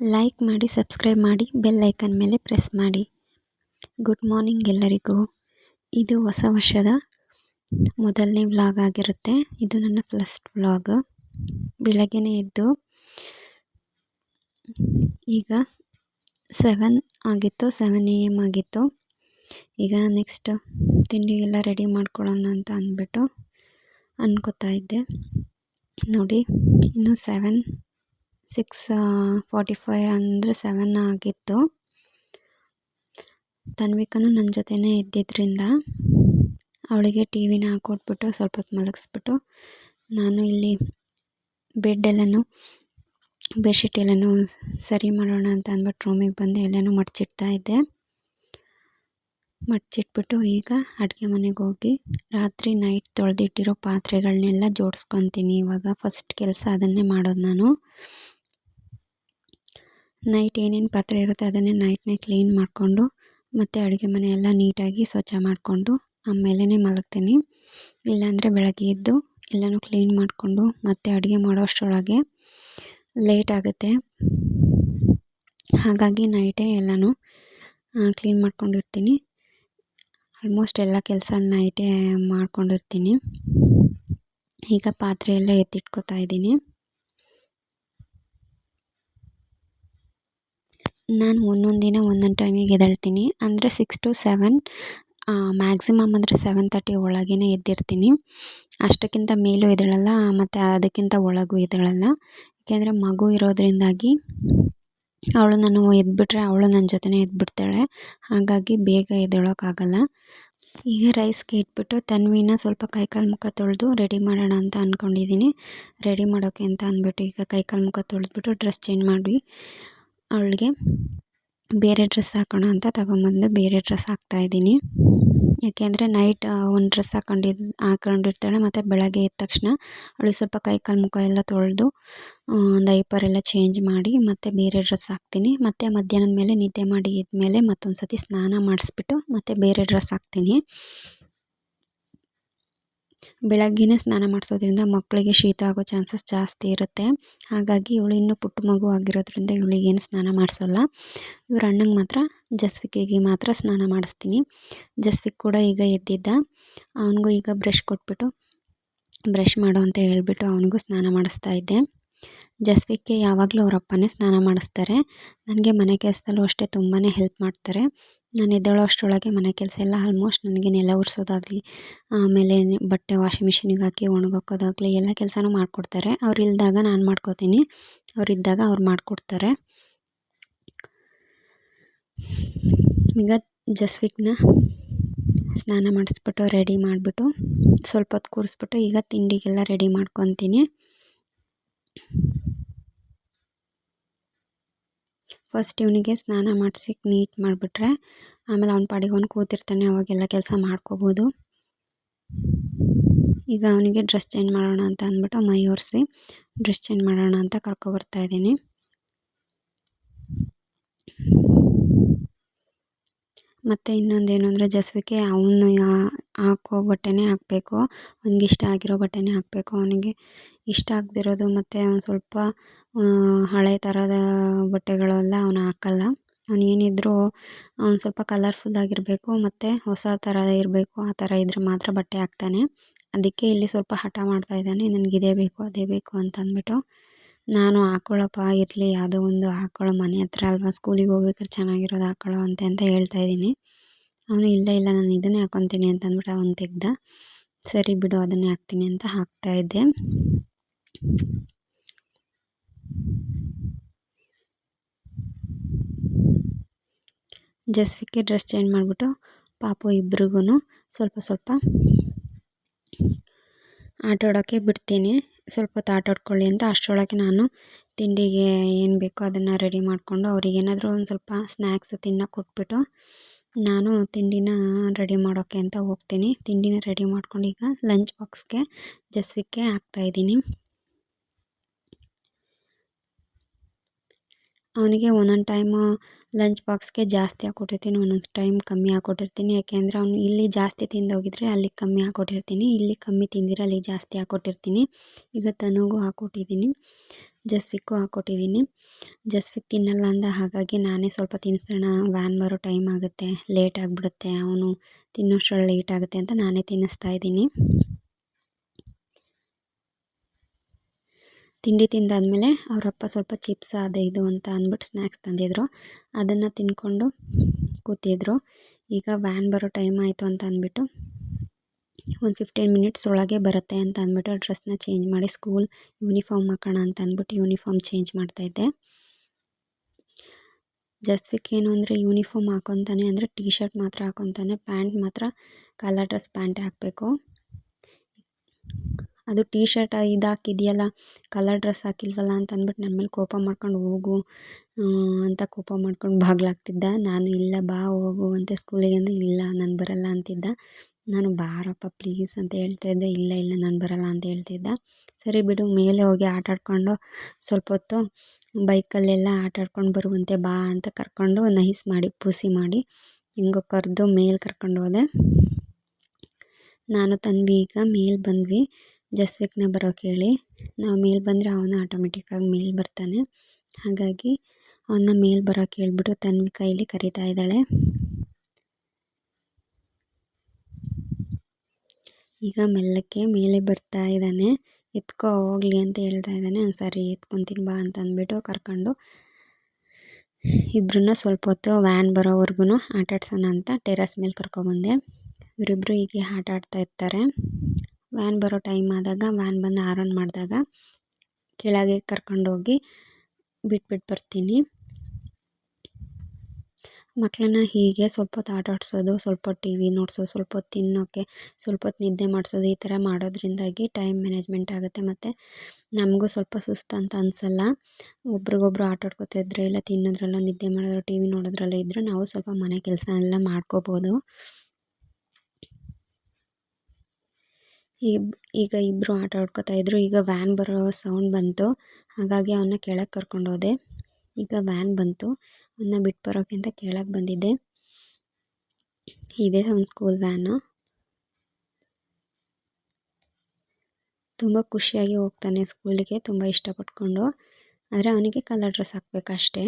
Like ಮಾಡಿ subscribe ಮಾಡಿ bell icon ಮೇಲೆ ಪ್ರೆಸ್ ಮಾಡಿ. ಗುಡ್ ಮಾರ್ನಿಂಗ್ ಎಲ್ಲರಿಗೂ. ಇದು ಹೊಸ ವರ್ಷದ ಮೊದಲನೇ ವ್ಲಾಗ್ ಆಗಿರುತ್ತೆ. ಇದು ನನ್ನ ಫಸ್ಟ್ ವ್ಲಾಗ್ ಬೆಳಗ್ಗೆ ಎದ್ದು ಈಗ ಸೆವೆನ್ ಆಗಿತ್ತು ಸೆವೆನ್ ಎ ಎಂ ಆಗಿತ್ತು. ಈಗ ನೆಕ್ಸ್ಟ್ ಎಲ್ಲ ರೆಡಿ ಮಾಡ್ಕೊಳ್ಳೋಣ ಅಂತ ಅಂದ್ಬಿಟ್ಟು ಅನ್ಕೋತಾ ಇದ್ದೆ. ನೋಡಿ, ಇನ್ನು ಸೆವೆನ್ ಸಿಕ್ಸ್ ಫಾರ್ಟಿ ಫೈ ಅಂದರೆ ಸೆವೆನ್ ಆಗಿತ್ತು. ತನ್ವಿಕನೂ ನನ್ನ ಜೊತೆನೇ ಇದ್ದಿದ್ದರಿಂದ ಅವಳಿಗೆ ಟಿ ವಿನ ಹಾಕ್ಕೊಟ್ಬಿಟ್ಟು ಸ್ವಲ್ಪ ಹೊತ್ತು ಮಲಗಿಸ್ಬಿಟ್ಟು ನಾನು ಇಲ್ಲಿ ಬೆಡ್ ಬೆಡ್ಡೆಲ್ಲನೂ ಬೆಡ್ಶೀಟ್ ಎಲ್ಲನೂ ಸರಿ ಮಾಡೋಣ ಅಂತ ಅಂದ್ಬಿಟ್ಟು ರೂಮಿಗೆ ಬಂದು. ಎಲ್ಲನೂ ಮಡಚಿಡ್ತಾ ಇದ್ದೆ. ಮಡಚಿಟ್ಬಿಟ್ಟು ಈಗ ಅಡುಗೆ ಮನೆಗೆ ಹೋಗಿ ರಾತ್ರಿ ನೈಟ್ ತೊಳೆದಿಟ್ಟಿರೋ ಪಾತ್ರೆಗಳನ್ನೆಲ್ಲ ಜೋಡಿಸ್ಕೊತೀನಿ. ಇವಾಗ ಫಸ್ಟ್ ಕೆಲಸ ಅದನ್ನೇ ಮಾಡೋದು ನಾನು. ನೈಟ್ ಏನೇನು ಪಾತ್ರೆ ಇರುತ್ತೆ ಅದನ್ನೇ ನೈಟ್ನೇ ಕ್ಲೀನ್ ಮಾಡಿಕೊಂಡು ಮತ್ತು ಅಡುಗೆ ಮನೆ ಎಲ್ಲ ನೀಟಾಗಿ ಸ್ವಚ್ಛ ಮಾಡಿಕೊಂಡು ಆಮೇಲೆ ಮಲಗ್ತೀನಿ. ಇಲ್ಲಾಂದರೆ ಬೆಳಗ್ಗೆ ಎದ್ದು ಎಲ್ಲನೂ ಕ್ಲೀನ್ ಮಾಡಿಕೊಂಡು ಮತ್ತೆ ಅಡುಗೆ ಮಾಡೋ ಅಷ್ಟರೊಳಗೆ ಲೇಟ್ ಆಗುತ್ತೆ. ಹಾಗಾಗಿ ನೈಟೇ ಎಲ್ಲನೂ ಕ್ಲೀನ್ ಮಾಡ್ಕೊಂಡಿರ್ತೀನಿ. ಆಲ್ಮೋಸ್ಟ್ ಎಲ್ಲ ಕೆಲಸ ನೈಟೇ ಮಾಡ್ಕೊಂಡಿರ್ತೀನಿ. ಈಗ ಪಾತ್ರೆ ಎಲ್ಲ ಎತ್ತಿಟ್ಕೊತಾ ಇದ್ದೀನಿ. ನಾನು ಒಂದೊಂದು ದಿನ ಒಂದೊಂದು ಟೈಮಿಗೆ ಎದ್ದೇಳ್ತೀನಿ. ಅಂದರೆ ಸಿಕ್ಸ್ ಟು ಸೆವೆನ್ ಮ್ಯಾಕ್ಸಿಮಮ್ ಅಂದರೆ ಸೆವೆನ್ ತರ್ಟಿ ಒಳಗೇ ಎದ್ದಿರ್ತೀನಿ. ಅಷ್ಟಕ್ಕಿಂತ ಮೇಲೂ ಎದ್ದೇಳಲ್ಲ, ಮತ್ತು ಅದಕ್ಕಿಂತ ಒಳಗೂ ಎದ್ದೇಳಲ್ಲ. ಏಕೆಂದರೆ ಮಗು ಇರೋದರಿಂದಾಗಿ ಅವಳು ನಾನು ಎದ್ಬಿಟ್ರೆ ಅವಳು ನನ್ನ ಜೊತೆನೇ ಎದ್ಬಿಡ್ತಾಳೆ. ಹಾಗಾಗಿ ಬೇಗ ಎದ್ದೇಳೋಕ್ಕಾಗಲ್ಲ. ಈಗ ರೈಸ್ಗೆ ಇಟ್ಬಿಟ್ಟು ತನ್ವಿನ ಸ್ವಲ್ಪ ಕೈಕಾಲು ಮುಖ ತೊಳೆದು ರೆಡಿ ಮಾಡೋಣ ಅಂತ ಅಂದ್ಕೊಂಡಿದ್ದೀನಿ ರೆಡಿ ಮಾಡೋಕ್ಕೆ ಅಂತ ಅಂದ್ಬಿಟ್ಟು ಈಗ ಕೈಕಾಲು ಮುಖ ತೊಳೆದ್ಬಿಟ್ಟು ಡ್ರೆಸ್ ಚೇಂಜ್ ಮಾಡಿ ಅವಳಿಗೆ ಬೇರೆ ಡ್ರೆಸ್ ಹಾಕೋಣ ಅಂತ ತಗೊಂಬಂದು ಬೇರೆ ಡ್ರೆಸ್ ಹಾಕ್ತಾಯಿದ್ದೀನಿ ಯಾಕೆಂದರೆ ನೈಟ್ ಒಂದು ಡ್ರೆಸ್ ಹಾಕೊಂಡಿ ಹಾಕೊಂಡಿರ್ತಾಳೆ, ಮತ್ತು ಬೆಳಗ್ಗೆ ಎದ್ದ ತಕ್ಷಣ ಅವಳು ಸ್ವಲ್ಪ ಕೈ, ಕಾಲು ಮುಖ ಎಲ್ಲ ತೊಳೆದು ಡೈಪರ್ ಎಲ್ಲ ಚೇಂಜ್ ಮಾಡಿ ಮತ್ತು ಬೇರೆ ಡ್ರೆಸ್ ಹಾಕ್ತೀನಿ. ಮತ್ತು ಮಧ್ಯಾಹ್ನದ ಮೇಲೆ ನಿದ್ದೆ ಮಾಡಿ ಎದ್ಮೇಲೆ ಮತ್ತೊಂದು ಸತಿ ಸ್ನಾನ ಮಾಡಿಸ್ಬಿಟ್ಟು ಮತ್ತು ಬೇರೆ ಡ್ರೆಸ್ ಹಾಕ್ತೀನಿ. ಬೆಳಗ್ಗೆನೇ ಸ್ನಾನ ಮಾಡಿಸೋದ್ರಿಂದ ಮಕ್ಕಳಿಗೆ ಶೀತ ಆಗೋ ಚಾನ್ಸಸ್ ಜಾಸ್ತಿ ಇರುತ್ತೆ. ಹಾಗಾಗಿ ಇವಳು ಇನ್ನೂ ಪುಟ್ಟ ಮಗು ಆಗಿರೋದ್ರಿಂದ ಇವಳಿಗೇನು ಸ್ನಾನ ಮಾಡಿಸೋಲ್ಲ. ಇವ್ರ ಅಣ್ಣಂಗೆ ಮಾತ್ರ ಜಸ್ವಿಕಿಗೆ ಮಾತ್ರ ಸ್ನಾನ ಮಾಡಿಸ್ತೀನಿ. ಜಸ್ವಿಕ್ ಕೂಡ ಈಗ ಎದ್ದಿದ್ದ. ಅವನಿಗೂ ಈಗ ಬ್ರಷ್ ಕೊಟ್ಬಿಟ್ಟು ಬ್ರಷ್ ಮಾಡು ಅಂತ ಹೇಳಿಬಿಟ್ಟು ಅವನಿಗೂ ಸ್ನಾನ ಮಾಡಿಸ್ತಾ ಇದ್ದೆ. ಜಸ್ವಿಕ್ಗೆ ಯಾವಾಗಲೂ ಅವರಪ್ಪನೇ ಸ್ನಾನ ಮಾಡಿಸ್ತಾರೆ. ನನಗೆ ಮನೆ ಕೆಲಸದಲ್ಲೂ ಅಷ್ಟೇ ತುಂಬಾ ಹೆಲ್ಪ್ ಮಾಡ್ತಾರೆ. ನಾನು ಎದ್ದೇಳೋ ಅಷ್ಟರೊಳಗೆ ಮನೆ ಕೆಲಸ ಎಲ್ಲ ಆಲ್ಮೋಸ್ಟ್ ನನಗೆ ನೆಲ ಒರೆಸೋದಾಗಲಿ ಆಮೇಲೆ ಬಟ್ಟೆ ವಾಷಿಂಗ್ ಮಿಷಿನಿಗೆ ಹಾಕಿ ಒಣಗಾಕೋದಾಗಲಿ ಎಲ್ಲ ಕೆಲಸನೂ ಮಾಡಿಕೊಡ್ತಾರೆ. ಅವ್ರು ಇಲ್ಲದಾಗ ನಾನು ಮಾಡ್ಕೋತೀನಿ. ಇದ್ದಾಗ ಅವ್ರು ಮಾಡಿಕೊಡ್ತಾರೆ. ಈಗ ಜಸ್ವಿಕ್ನ ಸ್ನಾನ ಮಾಡಿಸ್ಬಿಟ್ಟು ರೆಡಿ ಮಾಡಿಬಿಟ್ಟು ಸ್ವಲ್ಪ ಹೊತ್ತು ಕೂರಿಸ್ಬಿಟ್ಟು ಈಗ ತಿಂಡಿಗೆಲ್ಲ ರೆಡಿ ಮಾಡ್ಕೊತೀನಿ. ಫಸ್ಟ್ ಇವನಿಗೆ ಸ್ನಾನ ಮಾಡಿಸಿ ನೀಟ್ ಮಾಡಿಬಿಟ್ರೆ, ಆಮೇಲೆ ಅವ್ನ ಪಾಡಿಗೆ ಅವ್ನು ಕೂತಿರ್ತಾನೆ, ಅವಾಗೆಲ್ಲ ಕೆಲಸ ಮಾಡ್ಕೋಬೋದು. ಈಗ ಅವನಿಗೆ ಡ್ರೆಸ್ ಚೇಂಜ್ ಮಾಡೋಣ ಅಂತ ಅಂದ್ಬಿಟ್ಟು ಮೈ ಒರೆಸಿ, ಡ್ರೆಸ್ ಚೇಂಜ್ ಮಾಡೋಣ ಅಂತ ಕರ್ಕೊಬರ್ತಾ ಇದ್ದೀನಿ. ಮತ್ತು ಇನ್ನೊಂದೇನು ಅಂದರೆ ಜಸ್ವಿಕೆ ಅವನು ಹಾಕೋ ಬಟ್ಟೆನೇ ಹಾಕಬೇಕು. ಅವ್ನಿಗೆ ಇಷ್ಟ ಆಗಿರೋ ಬಟ್ಟೆನೇ ಹಾಕಬೇಕು. ಅವನಿಗೆ ಇಷ್ಟ ಆಗದಿರೋದು ಮತ್ತು ಅವ್ನು ಸ್ವಲ್ಪ ಹಳೆ ಥರದ ಬಟ್ಟೆಗಳೆಲ್ಲ ಅವನು ಹಾಕಲ್ಲ. ಅವ್ನು ಏನಿದ್ದರೂ ಅವ್ನು ಸ್ವಲ್ಪ ಕಲರ್ಫುಲ್ ಆಗಿರಬೇಕು ಮತ್ತು ಹೊಸ ಥರ ಇರಬೇಕು. ಆ ಥರ ಇದ್ದರೆ ಮಾತ್ರ ಬಟ್ಟೆ ಹಾಕ್ತಾನೆ. ಅದಕ್ಕೆ ಇಲ್ಲಿ ಸ್ವಲ್ಪ ಹಠ ಮಾಡ್ತಾ ಇದ್ದಾನೆ. ನನಗೆ ಇದೇ ಬೇಕು, ಅದೇ ಬೇಕು ಅಂತ ಅಂದ್ಬಿಟ್ಟು ನಾನು ಹಾಕೊಳ್ಳಪ್ಪ, ಇರಲಿ. ಯಾವುದೋ ಒಂದು ಹಾಕ್ಕೊಳ್ಳೋ ಮನೆ ಹತ್ರ ಅಲ್ವಾ, ಸ್ಕೂಲಿಗೆ ಹೋಗ್ಬೇಕಾರೆ ಚೆನ್ನಾಗಿರೋದು ಹಾಕ್ಕೊಳ್ಳೋ ಅಂತೆ, ಅಂತ ಹೇಳ್ತಾ ಇದ್ದೀನಿ. ಅವನು, ಇಲ್ಲ ಇಲ್ಲ, ನಾನು ಇದನ್ನೇ ಹಾಕ್ಕೊತೀನಿ ಅಂತ ಅಂದ್ಬಿಟ್ಟು ಅವನು ತೆಗ್ದ. ಸರಿ ಬಿಡು, ಅದನ್ನೇ ಹಾಕ್ತೀನಿ ಅಂತ ಹಾಕ್ತಾ ಇದ್ದೆ. ಜಸ್ವಿಕ್ಕೆ ಡ್ರೆಸ್ ಚೇಂಜ್ ಮಾಡಿಬಿಟ್ಟು ಪಾಪ ಇಬ್ರಿಗೂ ಸ್ವಲ್ಪ ಸ್ವಲ್ಪ ಆಟಾಡೋಕ್ಕೆ ಬಿಡ್ತೀನಿ. ಸ್ವಲ್ಪ ಹೊತ್ತು ಆಟಾಡ್ಕೊಳ್ಳಿ ಅಂತ ಅಷ್ಟರೊಳಗೆ ನಾನು ತಿಂಡಿಗೆ ಏನು ಬೇಕೋ ಅದನ್ನು ರೆಡಿ ಮಾಡಿಕೊಂಡು ಅವ್ರಿಗೇನಾದರೂ ಒಂದು ಸ್ವಲ್ಪ ಸ್ನ್ಯಾಕ್ಸ್ ತಿನ್ನೋಕೆ ಕೊಟ್ಬಿಟ್ಟು ನಾನು ತಿಂಡಿನ ರೆಡಿ ಮಾಡೋಕ್ಕೆ ಅಂತ ಹೋಗ್ತೀನಿ. ತಿಂಡಿನ ರೆಡಿ ಮಾಡ್ಕೊಂಡು ಈಗ ಲಂಚ್ ಬಾಕ್ಸ್ಗೆ ಜಸ್ವಿಕ್ಕೆ ಹಾಕ್ತಾಯಿದ್ದೀನಿ ಅವನಿಗೆ ಒಂದೊಂದು ಟೈಮು ಲಂಚ್ ಬಾಕ್ಸ್ಗೆ ಜಾಸ್ತಿ ಹಾಕ್ಕೊಟ್ಟಿರ್ತೀನಿ ಒಂದೊಂದು ಟೈಮ್ ಕಮ್ಮಿ ಹಾಕ್ಕೊಟ್ಟಿರ್ತೀನಿ ಯಾಕೆಂದರೆ ಅವನು ಇಲ್ಲಿ ಜಾಸ್ತಿ ತಿಂದೋಗಿದ್ರೆ ಅಲ್ಲಿ ಕಮ್ಮಿ ಹಾಕ್ಕೊಟ್ಟಿರ್ತೀನಿ ಇಲ್ಲಿ ಕಮ್ಮಿ ತಿಂದಿರೋ ಅಲ್ಲಿ ಜಾಸ್ತಿ ಹಾಕ್ಕೊಟ್ಟಿರ್ತೀನಿ ಈಗ ತನುಗೂ ಹಾಕ್ಕೊಟ್ಟಿದ್ದೀನಿ ಜಸ್ವಿಕ್ಕು ಹಾಕ್ಕೊಟ್ಟಿದ್ದೀನಿ ಜಸ್ವಿಕ್ ತಿನ್ನಲ್ಲ ಅಂದ ಹಾಗಾಗಿ ನಾನೇ ಸ್ವಲ್ಪ ತಿನ್ನಿಸೋಣ ವ್ಯಾನ್ ಬರೋ ಟೈಮ್ ಆಗುತ್ತೆ ಲೇಟ್ ಆಗಿಬಿಡುತ್ತೆ, ಅವನು ತಿನ್ನೋಷ್ಟರಲ್ಲಿ ಲೇಟ್ ಆಗುತ್ತೆ ಅಂತ ನಾನೇ ತಿನ್ನಿಸ್ತಾ ಇದ್ದೀನಿ. ತಿಂಡಿ ತಿಂದಾದಮೇಲೆ ಅವರಪ್ಪ ಸ್ವಲ್ಪ ಚಿಪ್ಸ್ ಅದು ಇದು ಅಂತ ಅಂದ್ಬಿಟ್ಟು ಸ್ನ್ಯಾಕ್ಸ್ ತಂದಿದ್ರು. ಅದನ್ನು ತಿಂದ್ಕೊಂಡು ಕೂತಿದ್ರು. ಈಗ ವ್ಯಾನ್ ಬರೋ ಟೈಮ್ ಆಯಿತು ಅಂತ ಅಂದ್ಬಿಟ್ಟು ಒಂದು ಫಿಫ್ಟೀನ್ ಮಿನಿಟ್ಸ್ ಒಳಗೆ ಬರುತ್ತೆ ಅಂತ ಅಂದ್ಬಿಟ್ಟು ಡ್ರೆಸ್ನ ಚೇಂಜ್ ಮಾಡಿ ಸ್ಕೂಲ್ ಯೂನಿಫಾರ್ಮ್ ಹಾಕೋಣ ಅಂತ ಅಂದ್ಬಿಟ್ಟು ಯೂನಿಫಾರ್ಮ್ ಚೇಂಜ್ ಮಾಡ್ತಾಯಿದ್ದೆ ಜಸ್ವಿಕ್ ಏನು ಅಂದರೆ ಯೂನಿಫಾರ್ಮ್ ಹಾಕೊತಾನೆ ಅಂದರೆ ಟೀ ಶರ್ಟ್ ಮಾತ್ರ ಹಾಕೊತಾನೆ ಪ್ಯಾಂಟ್ ಮಾತ್ರ ಕಲರ್ ಡ್ರೆಸ್ ಪ್ಯಾಂಟ್ ಹಾಕಬೇಕು. ಅದು ಟೀ ಶರ್ಟ್ ಇದು ಹಾಕಿದೆಯಲ್ಲ ಕಲರ್ ಡ್ರೆಸ್ ಹಾಕಿಲ್ವಲ್ಲ ಅಂತ ಅಂದ್ಬಿಟ್ಟು ನನ್ನ ಮೇಲೆ ಕೋಪ ಮಾಡ್ಕೊಂಡು ಹೋಗು ಅಂತ ಕೋಪ ಮಾಡ್ಕೊಂಡು ಬಾಗ್ಲಾಗ್ತಿದ್ದ. ನಾನು ಇಲ್ಲ ಬಾ, ಹೋಗು ಅಂತ ಸ್ಕೂಲಿಗೆ ಅಂದರೆ, ಇಲ್ಲ, ನಾನು ಬರಲ್ಲ ಅಂತಿದ್ದ. ನಾನು ಬಾರಪ್ಪ ಪ್ಲೀಸ್ ಅಂತ ಹೇಳ್ತಾ ಇದ್ದೆ. ಇಲ್ಲ ಇಲ್ಲ, ನಾನು ಬರಲ್ಲ ಅಂತ ಹೇಳ್ತಿದ್ದ ಸರಿ ಬಿಡು, ಮೇಲೆ ಹೋಗಿ ಆಟ ಆಡ್ಕೊಂಡು ಸ್ವಲ್ಪ ಹೊತ್ತು ಬೈಕಲ್ಲೆಲ್ಲ ಆಟಾಡ್ಕೊಂಡು ಬರುವಂತೆ ಬಾ ಅಂತ ಕರ್ಕೊಂಡು ನೈಸ್ ಮಾಡಿ, ಪೂಸಿ ಮಾಡಿ ಹೆಂಗೋ ಕರೆದು ಮೇಲೆ ಕರ್ಕೊಂಡು ಹೋದೆ. ನಾನು ತನ್ವಿ ಈಗ ಮೇಲೆ ಬಂದ್ವಿ. ಜಸ್ವಿಕ್ನ ಬರೋಕೆ ಹೇಳಿ ನಾವು ಮೇಲೆ ಬಂದರೆ ಅವನು ಆಟೋಮೆಟಿಕ್ಕಾಗಿ ಮೇಲೆ ಬರ್ತಾನೆ. ಹಾಗಾಗಿ ಅವನ್ನ ಮೇಲೆ ಬರೋಕೆ ಹೇಳ್ಬಿಟ್ಟು ತನ್ವಿ ಕೈಲಿ ಕರಿತಾ ಇದ್ದಾಳೆ. ಈಗ ಮೆಲ್ಲಕ್ಕೆ ಮೇಲೆ ಬರ್ತಾ ಇದ್ದಾನೆ. ಎತ್ಕೋ ಹೋಗ್ಲಿ ಅಂತ ಹೇಳ್ತಾ ಇದ್ದಾನೆ. ಸರಿ, ಎತ್ಕೊತೀನಿ ಬಾ ಅಂತ ಅಂದ್ಬಿಟ್ಟು ಕರ್ಕೊಂಡು ಇಬ್ಬರನ್ನ ಸ್ವಲ್ಪ ಹೊತ್ತು ವ್ಯಾನ್ ಬರೋವರೆಗೂ ಆಟಾಡ್ಸೋಣ ಅಂತ ಟೆರಸ್ ಮೇಲೆ ಕರ್ಕೊಬಂದೆ. ಇವರಿಬ್ಬರು ಹೀಗೆ ಆಟ ಆಡ್ತಾ ಇರ್ತಾರೆ. ವ್ಯಾನ್ ಬರೋ ಟೈಮ್ ಆದಾಗ ವ್ಯಾನ್ ಬಂದು ಆರನ್ ಮಾಡಿದಾಗ, ಕೆಳಗೆ ಕರ್ಕೊಂಡೋಗಿ ಬಿಟ್ಬಿಟ್ಟು ಬರ್ತೀನಿ. ಮಕ್ಕಳನ್ನ ಹೀಗೆ ಸ್ವಲ್ಪ ಹೊತ್ತು ಆಟ ಆಡಿಸೋದು, ಸ್ವಲ್ಪ ಹೊತ್ತು ಟಿ ವಿ ನೋಡಿಸೋದು ಸ್ವಲ್ಪ ಹೊತ್ತು ತಿನ್ನೋಕ್ಕೆ ಸ್ವಲ್ಪ ಹೊತ್ತು ನಿದ್ದೆ ಮಾಡಿಸೋದು ಈ ಥರ ಮಾಡೋದ್ರಿಂದಾಗಿ ಟೈಮ್ ಮ್ಯಾನೇಜ್ಮೆಂಟ್ ಆಗುತ್ತೆ. ಮತ್ತು ನಮಗೂ ಸ್ವಲ್ಪ ಸುಸ್ತು ಅಂತ ಅನಿಸಲ್ಲ. ಒಬ್ರಿಗೊಬ್ರು ಆಟ ಆಡ್ಕೋತಿದ್ರೆ ಇಲ್ಲ ತಿನ್ನೋದ್ರಲ್ಲೋ, ನಿದ್ದೆ ಮಾಡೋದ್ರಲ್ಲೋ ಟಿ ವಿ ನೋಡೋದ್ರಲ್ಲೋ ಇದ್ದರೆ ನಾವು ಸ್ವಲ್ಪ ಮನೆ ಕೆಲಸ ಎಲ್ಲ ಮಾಡ್ಕೋಬೋದು. ಈಗ ಇಬ್ಬರು ಆಟ ಆಡ್ಕೋತಾ ಇದ್ದರು ಈಗ ವ್ಯಾನ್ ಬರೋ ಸೌಂಡ್ ಬಂತು. ಹಾಗಾಗಿ ಅವನ್ನ ಕೆಳಗೆ ಕರ್ಕೊಂಡೋದೆ ಈಗ ವ್ಯಾನ್ ಬಂತು. ಅವನ್ನ ಬಿಟ್ಟು ಬರೋಕ್ಕಿಂತ ಕೆಳಗೆ ಬಂದಿದ್ದೆ. ಇದೇ ಒಂದು ಸ್ಕೂಲ್ ವ್ಯಾನು ತುಂಬ ಖುಷಿಯಾಗಿ ಹೋಗ್ತಾನೆ ಸ್ಕೂಲಿಗೆ ತುಂಬ ಇಷ್ಟಪಟ್ಕೊಂಡು. ಆದರೆ ಅವನಿಗೆ ಕಲರ್ ಡ್ರೆಸ್ ಹಾಕ್ಬೇಕಷ್ಟೇ.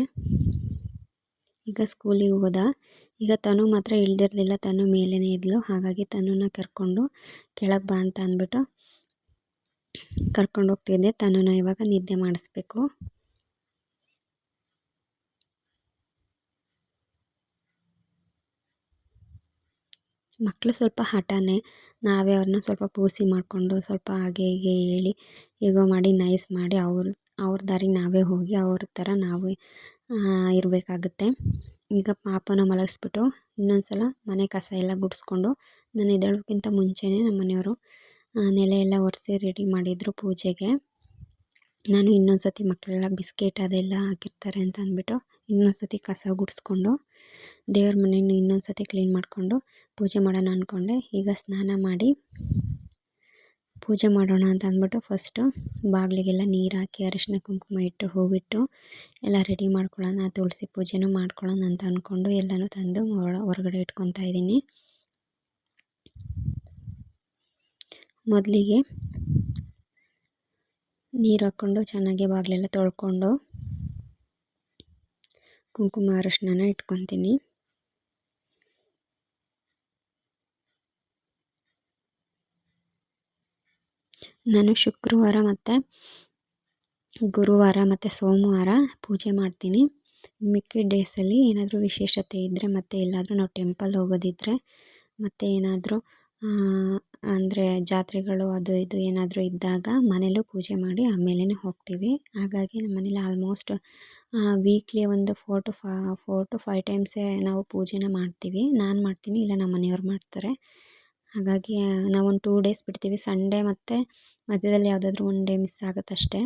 ಈಗ ಸ್ಕೂಲಿಗೆ ಹೋದ. ಈಗ ತನು ಮಾತ್ರ ಇಳ್ದಿರಲಿಲ್ಲ. ತನು ಮೇಲೇ ಇದ್ಲು. ಹಾಗಾಗಿ ತನುನ ಕರ್ಕೊಂಡು ಕೆಳಗೆ ಬಾ ಅಂತ ಅಂದ್ಬಿಟ್ಟು ಕರ್ಕೊಂಡು ಹೋಗ್ತಿದ್ದೆ. ತನುನ ಇವಾಗ ನಿದ್ದೆ ಮಾಡಿಸ್ಬೇಕು. ಮಕ್ಕಳು ಸ್ವಲ್ಪ ಹಠನೇ. ನಾವೇ ಅವ್ರನ್ನ ಸ್ವಲ್ಪ ಪೂಸಿ ಮಾಡಿಕೊಂಡು ಸ್ವಲ್ಪ ಹಾಗೆ ಹೀಗೆ ಹೇಳಿ, ಹೇಗೋ ಮಾಡಿ, ನೈಸ್ ಮಾಡಿ, ಅವ್ರ ಅವ್ರ ದಾರಿಗೆ ನಾವೇ ಹೋಗಿ ಅವ್ರ ಥರ ನಾವೇ ಇರಬೇಕಾಗುತ್ತೆ. ಈಗ ಪಾಪನ ಮಲಗಿಸ್ಬಿಟ್ಟು ಇನ್ನೊಂದು ಸಲ ಮನೆ ಕಸ ಎಲ್ಲ ಗುಡಿಸ್ಕೊಂಡು ನಾನು ಎದ್ದೇಳೋಕ್ಕಿಂತ ಮುಂಚೆನೇ ನಮ್ಮ ಮನೆಯವರು ನೆಲೆ ಎಲ್ಲ ಒರೆಸಿ ರೆಡಿ ಮಾಡಿದರು ಪೂಜೆಗೆ. ನಾನು ಇನ್ನೊಂದು ಸರ್ತಿ ಮಕ್ಕಳೆಲ್ಲ ಬಿಸ್ಕೆಟ್ ಅದೆಲ್ಲ ಹಾಕಿರ್ತಾರೆ ಅಂತ ಅಂದ್ಬಿಟ್ಟು ಇನ್ನೊಂದು ಸತಿ ಕಸ ಗುಡಿಸ್ಕೊಂಡು ದೇವ್ರ ಮನೆಯನ್ನು ಇನ್ನೊಂದು ಸರ್ತಿ ಕ್ಲೀನ್ ಮಾಡಿಕೊಂಡು ಪೂಜೆ ಮಾಡೋಣ ಅಂದ್ಕೊಂಡೆ. ಈಗ ಸ್ನಾನ ಮಾಡಿ ಪೂಜೆ ಮಾಡೋಣ ಅಂತ ಅಂದ್ಬಿಟ್ಟು ಫಸ್ಟು ಬಾಗಿಲಿಗೆಲ್ಲ ನೀರು ಹಾಕಿ ಅರಿಶಿನ ಕುಂಕುಮ ಇಟ್ಟು ಹೂವಿಟ್ಟು ಎಲ್ಲ ರೆಡಿ ಮಾಡ್ಕೊಳ್ಳೋಣ, ತುಳಸಿ ಪೂಜೆನೂ ಮಾಡ್ಕೊಳ್ಳೋಣ ಅಂತ ಅಂದ್ಕೊಂಡು ಎಲ್ಲನೂ ತಂದು ಹೊರಗಡೆ ಇಟ್ಕೊತಾ ಇದ್ದೀನಿ. ಮೊದಲಿಗೆ ನೀರು ಹಾಕ್ಕೊಂಡು ಚೆನ್ನಾಗಿ ಬಾಗಿಲೆಲ್ಲ ತೊಳ್ಕೊಂಡು ಕುಂಕುಮ ಅರಿಶಿನ ಇಟ್ಕೊತೀನಿ. ನಾನು ಶುಕ್ರವಾರ ಮತ್ತು ಗುರುವಾರ ಮತ್ತು ಸೋಮವಾರ ಪೂಜೆ ಮಾಡ್ತೀನಿ. ಮಿಕ್ಕಿದ ಡೇಸಲ್ಲಿ ಏನಾದರೂ ವಿಶೇಷತೆ ಇದ್ದರೆ ಮತ್ತು ಎಲ್ಲಾದರೂ ನಾವು ಟೆಂಪಲ್ ಹೋಗೋದಿದ್ದರೆ ಮತ್ತು ಏನಾದರೂ ಅಂದರೆ ಜಾತ್ರೆಗಳು ಅದು ಇದು ಏನಾದರೂ ಇದ್ದಾಗ ಮನೇಲೂ ಪೂಜೆ ಮಾಡಿ ಆಮೇಲೆ ಹೋಗ್ತೀವಿ. ಹಾಗಾಗಿ ನಮ್ಮ ಮನೇಲಿ ಆಲ್ಮೋಸ್ಟ್ ವೀಕ್ಲಿ ಒಂದು four to four to five ಟೈಮ್ಸೇ ನಾವು ಪೂಜೆನ ಮಾಡ್ತೀವಿ. ನಾನು ಮಾಡ್ತೀನಿ, ಇಲ್ಲ ನಮ್ಮ ಮನೆಯವ್ರು ಮಾಡ್ತಾರೆ. ಹಾಗಾಗಿ ನಾವೊಂದು ಟೂ ಡೇಸ್ ಬಿಡ್ತೀವಿ. ಸಂಡೇ ಮತ್ತು ಮಧ್ಯದಲ್ಲಿ ಯಾವುದಾದ್ರೂ ಒನ್ ಡೇ ಮಿಸ್ ಆಗುತ್ತಷ್ಟೇ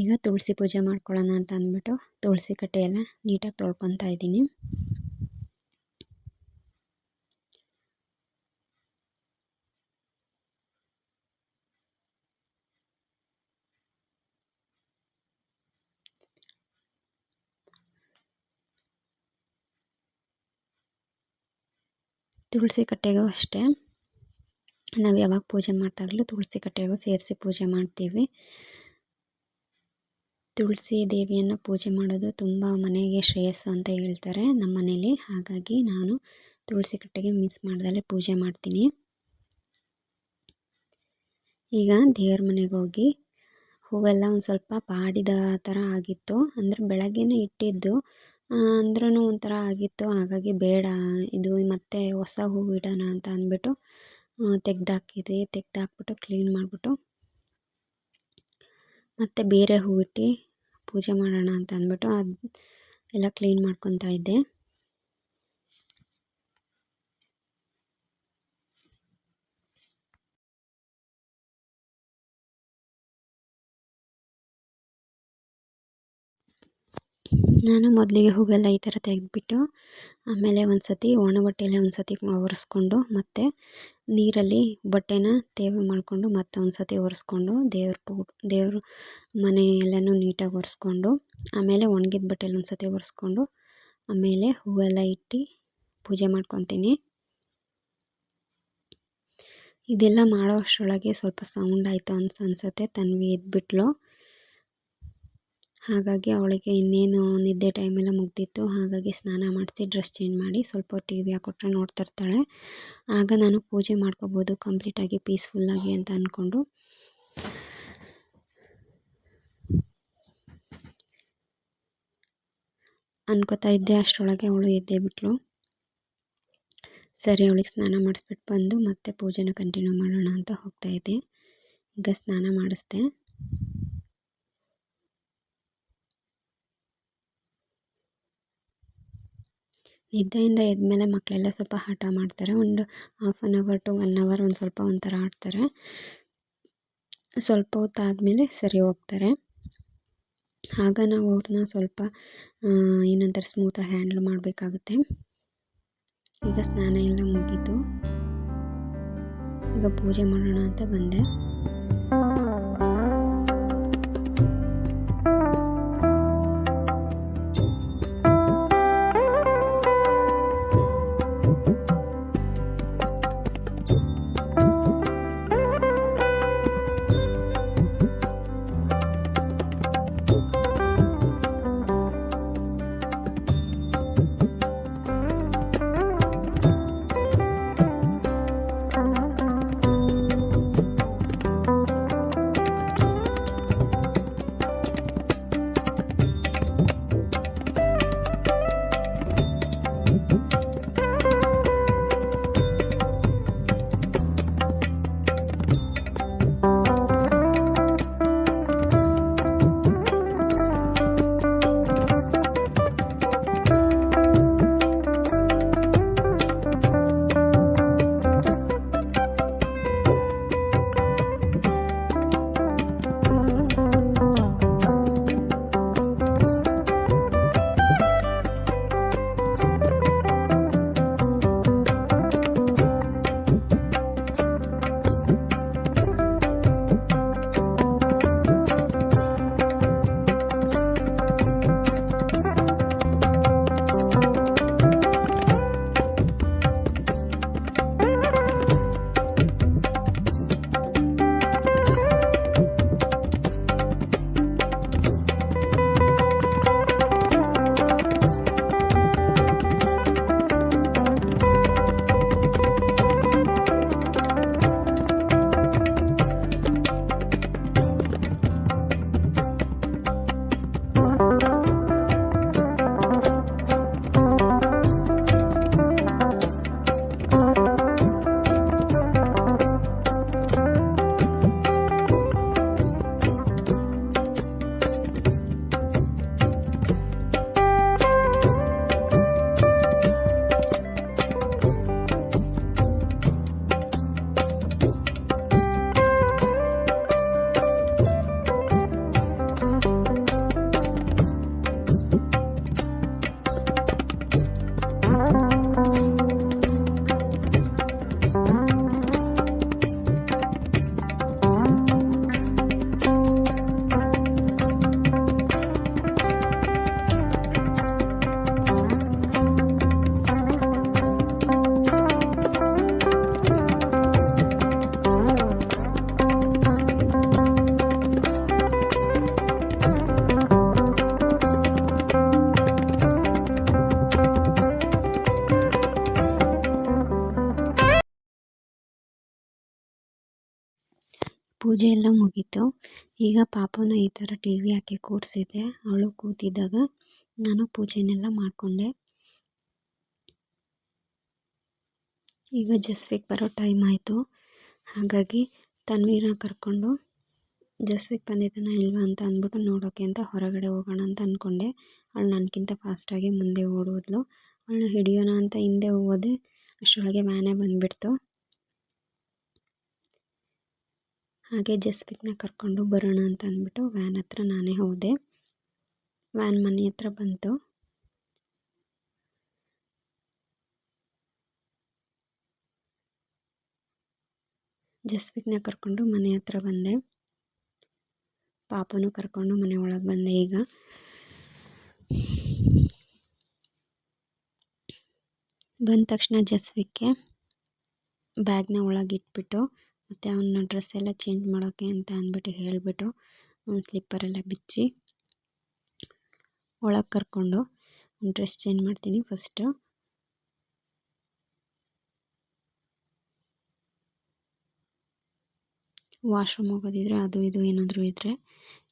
ಈಗ ತುಳಸಿ ಪೂಜೆ ಮಾಡ್ಕೊಳ್ಳೋಣ ಅಂತ ಅಂದ್ಬಿಟ್ಟು ತುಳಸಿ ಕಟ್ಟೆಯೆಲ್ಲ ನೀಟಾಗಿ ತೊಳ್ಕೊತಾ ಇದ್ದೀನಿ. ತುಳಸಿ ಕಟ್ಟೆಗೂ ಅಷ್ಟೇ. ನಾವು ಯಾವಾಗ ಪೂಜೆ ಮಾಡ್ತಾಗಲೂ ತುಳಸಿ ಕಟ್ಟೆಗೂ ಸೇರಿಸಿ ಪೂಜೆ ಮಾಡ್ತೀವಿ. ತುಳಸಿ ದೇವಿಯನ್ನು ಪೂಜೆ ಮಾಡೋದು ತುಂಬ ಮನೆಗೆ ಶ್ರೇಯಸ್ಸು ಅಂತ ಹೇಳ್ತಾರೆ ನಮ್ಮ ಮನೇಲಿ. ಹಾಗಾಗಿ ನಾನು ತುಳಸಿ ಕಟ್ಟೆಗೆ ಮಿಸ್ ಮಾಡ್ದಲೇ ಪೂಜೆ ಮಾಡ್ತೀನಿ. ಈಗ ದೇವ್ರ ಮನೆಗೆ ಹೋಗಿ ಹೂವೆಲ್ಲ ಒಂದು ಸ್ವಲ್ಪ ಬಾಡಿದ ಥರ ಆಗಿತ್ತು. ಅಂದರೆ ಬೆಳಗ್ಗೆನೇ ಇಟ್ಟಿದ್ದು. ಅಂದ್ರೂ ಒಂಥರ ಆಗಿತ್ತು. ಹಾಗಾಗಿ ಬೇಡ, ಇದು ಮತ್ತೆ ಹೊಸ ಹೂವು ಇಡೋಣ ಅಂತ ಅಂದ್ಬಿಟ್ಟು ತೆಗ್ದಾಕಿದೆ. ತೆಗ್ದಾಕ್ಬಿಟ್ಟು ಕ್ಲೀನ್ ಮಾಡಿಬಿಟ್ಟು, ಮತ್ತು ಬೇರೆ ಹೂವಿಟ್ಟು ಪೂಜೆ ಮಾಡೋಣ ಅಂತ ಅಂದ್ಬಿಟ್ಟು ಅದು ಎಲ್ಲ ಕ್ಲೀನ್ ಮಾಡ್ಕೊತಾ ಇದ್ದೆ. ನಾನು ಮೊದಲಿಗೆ ಹೂವೆಲ್ಲ ಈ ಥರ ತೆಗೆದ್ಬಿಟ್ಟು, ಆಮೇಲೆ ಒಂದು ಸತಿ ಒಣ ಬಟ್ಟೆಯಲ್ಲೇ ಒಂದು ಸತಿ ಒರೆಸ್ಕೊಂಡು ಮತ್ತು ನೀರಲ್ಲಿ ಬಟ್ಟೆನ ತೇವ ಮಾಡಿಕೊಂಡು ಮತ್ತೆ ಒಂದು ಸತಿ ಒರೆಸ್ಕೊಂಡು ದೇವ್ರ ಪೂ, ದೇವ್ರ ಮನೆ ಎಲ್ಲನೂ ನೀಟಾಗಿ ಒರೆಸ್ಕೊಂಡು, ಆಮೇಲೆ ಒಣಗಿದ ಬಟ್ಟೆಲಿ ಒಂದು ಸತಿ ಒರೆಸ್ಕೊಂಡು, ಆಮೇಲೆ ಹೂವೆಲ್ಲ ಇಟ್ಟು ಪೂಜೆ ಮಾಡ್ಕೊತೀನಿ. ಇದೆಲ್ಲ ಮಾಡೋ ಅಷ್ಟರೊಳಗೆ ಸ್ವಲ್ಪ ಸೌಂಡ್ ಆಯಿತು ಅಂತ ಅನ್ಸುತ್ತೆ. ತನ್ವಿ ಎದ್ಬಿಟ್ಲು. ಹಾಗಾಗಿ ಅವಳಿಗೆ ಇನ್ನೇನು ನಿದ್ದೆ ಟೈಮೆಲ್ಲ ಮುಗ್ದಿತ್ತು. ಹಾಗಾಗಿ ಸ್ನಾನ ಮಾಡಿಸಿ ಡ್ರೆಸ್ ಚೇಂಜ್ ಮಾಡಿ ಸ್ವಲ್ಪ ಟಿ ವಿ ಹಾಕ್ಕೊಟ್ರೆ ನೋಡ್ತಾ ಇರ್ತಾಳೆ. ಆಗ ನಾನು ಪೂಜೆ ಮಾಡ್ಕೋಬೋದು ಕಂಪ್ಲೀಟಾಗಿ ಪೀಸ್ಫುಲ್ಲಾಗಿ ಅಂತ ಅಂದ್ಕೊಂಡು ಅನ್ಕೋತಾ ಇದ್ದೆ, ಅಷ್ಟರೊಳಗೆ ಅವಳು ಎದ್ದೇ ಬಿಟ್ಲು. ಸರಿ, ಅವಳಿಗೆ ಸ್ನಾನ ಮಾಡಿಸ್ಬಿಟ್ಟು ಬಂದು ಮತ್ತೆ ಪೂಜೆನ ಕಂಟಿನ್ಯೂ ಮಾಡೋಣ ಅಂತ ಹೋಗ್ತಾ ಇದ್ದೆ. ಈಗ ಸ್ನಾನ ಮಾಡಿಸ್ದೆ. ನಿದ್ದೆಯಿಂದ ಎದ್ಮೇಲೆ ಮಕ್ಕಳೆಲ್ಲ ಸ್ವಲ್ಪ ಹಠ ಮಾಡ್ತಾರೆ. ಒಂದು half an hour to one hour ಒಂದು ಸ್ವಲ್ಪ ಒಂಥರ ಆಡ್ತಾರೆ. ಸ್ವಲ್ಪ ಹೊತ್ತು ಆದಮೇಲೆ ಸರಿ ಹೋಗ್ತಾರೆ. ಆಗ ನಾವು ಅವ್ರನ್ನ ಸ್ವಲ್ಪ ಏನಂತಾರೆ ಸ್ಮೂತಾಗಿ ಹ್ಯಾಂಡ್ಲ್ ಮಾಡಬೇಕಾಗುತ್ತೆ. ಈಗ ಸ್ನಾನ ಎಲ್ಲ ಮುಗೀತು. ಈಗ ಪೂಜೆ ಮಾಡೋಣ ಅಂತ ಬಂದೆ. ಪೂಜೆ ಎಲ್ಲ ಮುಗೀತು. ಈಗ ಪಾಪುನ ಈ ಥರ ಟಿ ವಿ ಹಾಕಿ ಕೂರಿಸಿದ್ದೆ ಅವಳು ಕೂತಿದ್ದಾಗ ನಾನು ಪೂಜೆನೆಲ್ಲ ಮಾಡಿಕೊಂಡೆ. ಈಗ ಜಸ್ವಿಕ್ ಬರೋ ಟೈಮ್ ಆಯಿತು. ಹಾಗಾಗಿ ತನ್ವೀರನ್ನ ಕರ್ಕೊಂಡು ಜಸ್ವಿಕ್ ಬಂದಿದ್ದಾನ ಇಲ್ವಾ ಅಂತ ಅಂದ್ಬಿಟ್ಟು ನೋಡೋಕ್ಕೆ ಅಂತ ಹೊರಗಡೆ ಹೋಗೋಣ ಅಂತ ಅಂದ್ಕೊಂಡೆ ಅವಳು ನನಗಿಂತ ಫಾಸ್ಟಾಗಿ ಮುಂದೆ ಓಡೋದ್ಲು. ಅವಳನ್ನ ಹಿಡಿಯೋಣ ಅಂತ ಹಿಂದೆ ಹೋದೆ ಅಷ್ಟರೊಳಗೆ ವ್ಯಾನೇ ಬಂದುಬಿಡ್ತು. ಹಾಗೆ ಜಸ್ವಿಕ್ನ ಕರ್ಕೊಂಡು ಬರೋಣ ಅಂತ ಅಂದ್ಬಿಟ್ಟು ವ್ಯಾನ್ ಹತ್ರ ನಾನೇ ಹೋದೆ. ವ್ಯಾನ್ ಮನೆ ಹತ್ರ ಬಂತು. ಜಸ್ವಿಕ್ನ ಕರ್ಕೊಂಡು ಮನೆ ಹತ್ರ ಬಂದೆ. ಪಾಪನೂ ಕರ್ಕೊಂಡು ಮನೆ ಒಳಗೆ ಬಂದೆ ಈಗ. ಬಂದ ತಕ್ಷಣ ಜಸ್ವಿಕ್ಕೆ ಬ್ಯಾಗ್ನ ಒಳಗೆ ಇಟ್ಬಿಟ್ಟು ಮತ್ತು ಅವನ ಡ್ರೆಸ್ ಎಲ್ಲ ಚೇಂಜ್ ಮಾಡೋಕ್ಕೆ ಅಂತ ಅಂದ್ಬಿಟ್ಟು ಹೇಳಿಬಿಟ್ಟು ಅವ್ನ ಸ್ಲಿಪ್ಪರೆಲ್ಲ ಬಿಚ್ಚಿ ಒಳಗೆ ಕರ್ಕೊಂಡು ಡ್ರೆಸ್ ಚೇಂಜ್ ಮಾಡ್ತೀನಿ ಫಸ್ಟು ವಾಶ್ರೂಮ್ ಹೋಗೋದಿದ್ರೆ ಅದು ಇದು ಏನಾದರೂ ಇದ್ದರೆ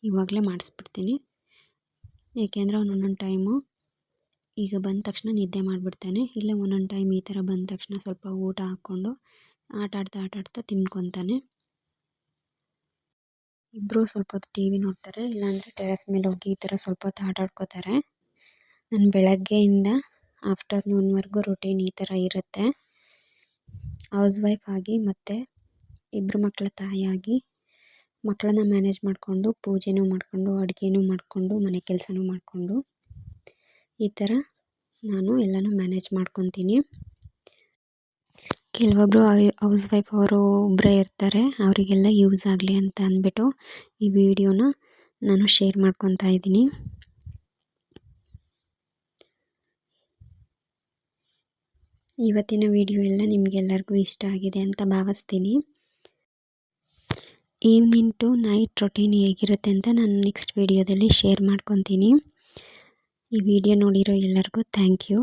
ಇವಾಗಲೇ ಮಾಡಿಸ್ಬಿಡ್ತೀನಿ. ಏಕೆಂದರೆ ಒಂದೊಂದು ಟೈಮು ಈಗ ಬಂದ ತಕ್ಷಣ ನಿದ್ದೆ ಮಾಡಿಬಿಡ್ತಾನೆ. ಇಲ್ಲ ಒಂದೊಂದು ಟೈಮ್ ಈ ಥರ ಬಂದ ತಕ್ಷಣ ಸ್ವಲ್ಪ ಊಟ ಹಾಕ್ಕೊಂಡು ಆಟ ಆಡ್ತಾ ಆಟ ಆಡ್ತಾ ತಿನ್ಕೊತಾನೆ. ಇಬ್ಬರು ಸ್ವಲ್ಪ ಹೊತ್ತು ಟಿ ವಿ ನೋಡ್ತಾರೆ, ಇಲ್ಲಾಂದರೆ ಟೆರೆಸ್ ಮೇಲೆ ಹೋಗಿ ಈ ಥರ ಸ್ವಲ್ಪ ಹೊತ್ತು ಆಟ ಆಡ್ಕೋತಾರೆ ನನ್ನ ಬೆಳಗ್ಗೆಯಿಂದ ಆಫ್ಟರ್ನೂನ್ವರೆಗೂ ರೊಟೀನ್ ಈ ಥರ ಇರುತ್ತೆ. ಹೌಸ್ ವೈಫ್ ಆಗಿ ಮತ್ತು ಇಬ್ಬರು ಮಕ್ಕಳ ತಾಯಿಯಾಗಿ ಮಕ್ಕಳನ್ನ ಮ್ಯಾನೇಜ್ ಮಾಡಿಕೊಂಡು, ಪೂಜೆನೂ ಮಾಡಿಕೊಂಡು, ಅಡುಗೆನೂ ಮಾಡಿಕೊಂಡು, ಮನೆ ಕೆಲಸನೂ ಮಾಡಿಕೊಂಡು ಈ ಥರ ನಾನು ಎಲ್ಲನೂ ಮ್ಯಾನೇಜ್ ಮಾಡ್ಕೊತೀನಿ. ಕೆಲವೊಬ್ಬರು ಹೌಸ್ ವೈಫ್ ಅವರು ಒಬ್ಬರೇ ಇರ್ತಾರೆ. ಅವರಿಗೆಲ್ಲ ಯೂಸ್ ಆಗಲಿ ಅಂತ ಅಂದ್ಬಿಟ್ಟು ಈ ವಿಡಿಯೋನ ನಾನು ಶೇರ್ ಮಾಡ್ಕೊತಾ ಇದ್ದೀನಿ. ಇವತ್ತಿನ ವಿಡಿಯೋ ಎಲ್ಲ ನಿಮಗೆಲ್ಲರಿಗೂ ಇಷ್ಟ ಆಗಿದೆ ಅಂತ ಭಾವಿಸ್ತೀನಿ. ಈವ್ನಿಂಗ್ ಟು ನೈಟ್ ರೊಟೀನ್ ಹೇಗಿರುತ್ತೆ ಅಂತ ನಾನು ನೆಕ್ಸ್ಟ್ ವಿಡಿಯೋದಲ್ಲಿ ಶೇರ್ ಮಾಡ್ಕೊತೀನಿ. ಈ ವಿಡಿಯೋ ನೋಡಿರೋ ಎಲ್ಲರಿಗೂ ಥ್ಯಾಂಕ್ ಯು